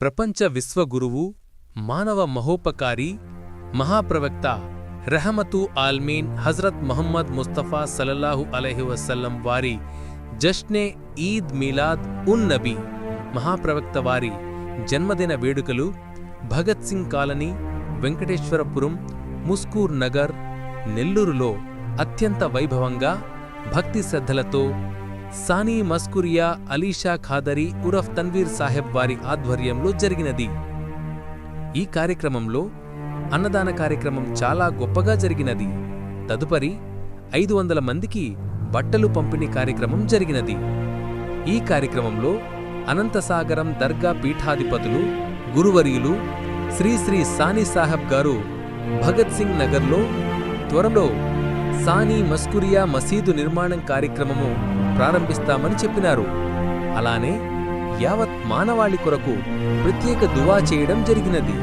ప్రపంచ విశ్వగురువు మానవ మహోపకారి మహాప్రవక్త రెహమతు ఆల్మీన్ హజరత్ మొహమ్మద్ ముస్తఫా సల్లల్లాహు అలైహి వసల్లం వారి జష్నే ఈద్ మీలాద్ ఉన్ నబీ మహాప్రవక్త వారి జన్మదిన వేడుకలు భగత్ సింగ్ కాలనీ వెంకటేశ్వరపురం ముస్కూర్ నగర్ నెల్లూరులో అత్యంత వైభవంగా భక్తి శ్రద్ధలతో సానీ మస్కురియా అలీషా ఖాదరీ ఉరఫ్ తన్వీర్ సాహెబ్ వారి ఆధ్వర్యంలో జరిగినది. ఈ కార్యక్రమంలో అన్నదాన కార్యక్రమం చాలా గొప్పగా జరిగినది. తదుపరి ఐదు వందల మందికి బట్టలు పంపిణీ కార్యక్రమం జరిగినది. ఈ కార్యక్రమంలో అనంతసాగరం దర్గా పీఠాధిపతులు గురువర్యులు శ్రీ శ్రీ సానీ సాహెబ్ గారు భగత్ సింగ్ నగర్లో త్వరలో సానీ మస్కురియా మసీదు నిర్మాణం కార్యక్రమము ప్రారంభిస్తామని చెప్పినారు. అలానే యావత్ మానవాళి కొరకు ప్రత్యేక దువా చేయడం జరిగినది.